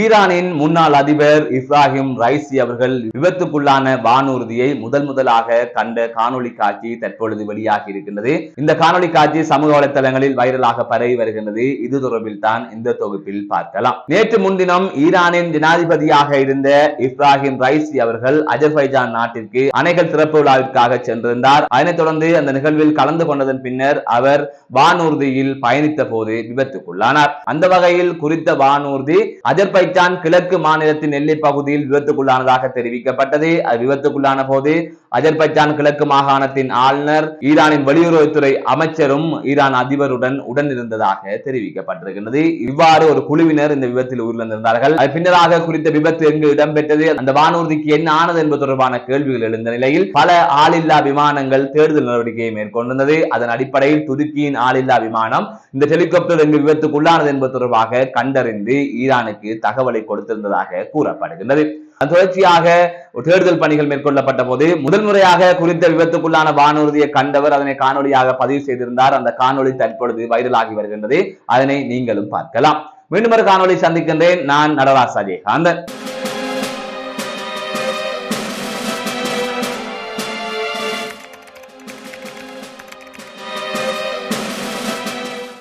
ஈரானின் முன்னாள் அதிபர் இப்ராஹிம் ரைசி அவர்கள் விபத்துக்குள்ளான வானூர்தியை முதல் முதலாக கண்ட காணொளி காட்சி தற்பொழுது வெளியாகி இருக்கின்றது. இந்த காணொலி காட்சி சமூக வலைதளங்களில் வைரலாக பரவி வருகின்றது. இது தொடர்பில் தான் இந்த தொகுப்பில் பார்க்கலாம். நேற்று முன்தினம் ஈரானின் ஜனாதிபதியாக இருந்த இப்ராஹிம் ரைசி அவர்கள் அஜர்பைஜான் நாட்டிற்கு அணைகள் திறப்பு விழாவிற்காக சென்றிருந்தார். அதனைத் தொடர்ந்து அந்த நிகழ்வில் கலந்து கொண்டதன் பின்னர் அவர் வானூர்தியில் பயணித்த போது விபத்துக்குள்ளானார். அந்த வகையில் குறித்த வானூர்தி அசர்பைஜான் கிழக்கு மாநிலத்தின் எல்லை பகுதியில் விபத்துக்குள்ளானதாக தெரிவிக்கப்பட்டது. அது விபத்துக்குள்ளான போது அஜர்பைஜான் கிழக்கு மாகாணத்தின் ஆளுநர் ஈரானின் வெளியுறவுத்துறை அமைச்சரும் ஈரான் அதிபருடன் உடன் இருந்ததாக தெரிவிக்கப்பட்டிருக்கின்றது. இவ்வாறு ஒரு குழுவினர் இந்த விபத்தில் உயிரிழந்திருந்தார்கள். அது பின்னராக குறித்த விபத்து எங்கு இடம்பெற்றது அந்த வானூர்திக்கு என்ன ஆனது என்பது தொடர்பான கேள்விகள் எழுந்த நிலையில் பல ஆளில்லா விமானங்கள் தேடுதல் நடவடிக்கையை மேற்கொண்டிருந்தது. அதன் அடிப்படையில் துருக்கியின் ஆளில்லா விமானம் இந்த ஹெலிகாப்டர் எங்கு விபத்துக்குள்ளானது என்பது தொடர்பாக கண்டறிந்து ஈரானுக்கு தகவலை கொடுத்திருந்ததாக கூறப்படுகின்றது. தொடர்ச்சியாக தேடுதல் பணிகள் மேற்கொள்ளப்பட்ட போது முதல் முறையாக குறித்த விபத்துக்குள்ளான வானூர்தியை கண்டவர் அதனை காணொலியாக பதிவு செய்திருந்தார். அந்த காணொலி தற்பொழுது வைரலாகி வருகின்றது. அதனை நீங்களும் பார்க்கலாம். மீண்டும் ஒரு காணொலி சந்திக்கின்றேன். நான் நடராஜ் அஜயகாந்தன்